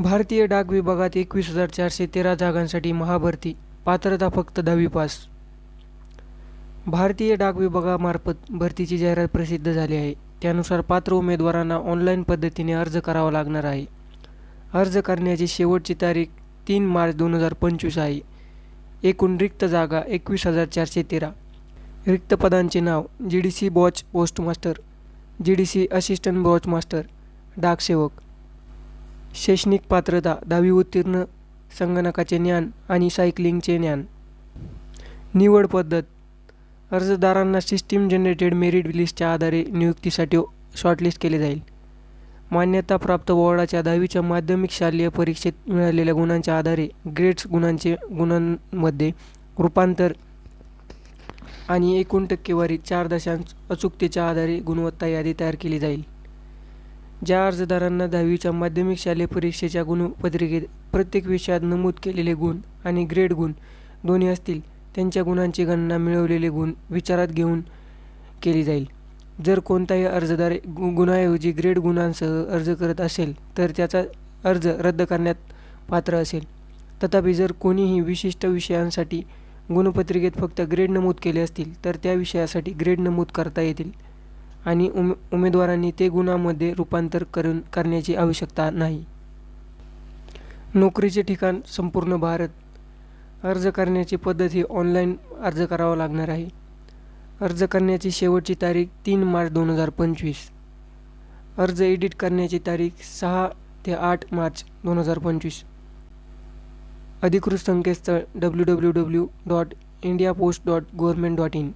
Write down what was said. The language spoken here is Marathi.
भारतीय डाक विभागात एकवीस हजार चारशे तेरा जागांसाठी महाभरती पात्रता फक्त दहावी पास. भारतीय डाक विभागामार्फत भरतीची जाहिरात प्रसिद्ध झाली आहे. त्यानुसार पात्र उमेदवारांना ऑनलाईन पद्धतीने अर्ज करावा लागणार आहे. अर्ज करण्याची शेवटची तारीख तीन मार्च दोन हजार पंचवीस आहे. एकूण रिक्त जागा एकवीस हजार चारशे तेरा. रिक्त पदांचे नाव G D C branch postmaster G D C assistant branch master डाकसेवक. शैक्षणिक पात्रता दहावी उत्तीर्ण संगणकाचे ज्ञान आणि सायकलिंगचे ज्ञान. निवड पद्धत. अर्जदारांना सिस्टीम जनरेटेड मेरिट लिस्टच्या आधारे नियुक्तीसाठी शॉर्टलिस्ट केले जाईल. मान्यताप्राप्त बोर्डाच्या दहावीच्या माध्यमिक शालेय परीक्षेत मिळालेल्या गुणांच्या आधारे ग्रेड्स गुणांचे गुणांमध्ये रूपांतर आणि एकूण टक्केवारी चार दशांश अचूकतेच्या आधारे गुणवत्ता यादी तयार केली जाईल. ज्या अर्जदारांना दहावीच्या माध्यमिक शालेय परीक्षेच्या गुणपत्रिकेत प्रत्येक विषयात नमूद केलेले गुण आणि ग्रेड गुण दोन्ही असतील त्यांच्या गुणांची गणना मिळवलेले गुण विचारात घेऊन केली जाईल. जर कोणताही अर्जदार गु गुणाऐवजी ग्रेड गुणांसह अर्ज करत असेल तर त्याचा अर्ज रद्द करण्यात पात्र असेल. तथापि जर कोणीही विशिष्ट विषयांसाठी गुणपत्रिकेत फक्त ग्रेड नमूद केले असतील तर त्या विषयासाठी ग्रेड नमूद करता येतील. आणि उमे उमेदवारांनी ते गुणामध्ये रूपांतर करून करण्याची आवश्यकता नाही. नोकरीचे ठिकाण संपूर्ण भारत. अर्ज करण्याची पद्धत ही ऑनलाईन अर्ज करावा लागणार आहे. अर्ज करण्याची शेवटची तारीख तीन मार्च दोन हजार पंचवीस. अर्ज एडिट करण्याची तारीख सहा ते आठ मार्च दोन हजार पंचवीस. अधिकृत संकेतस्थळ W W W dot India post dot government dot in.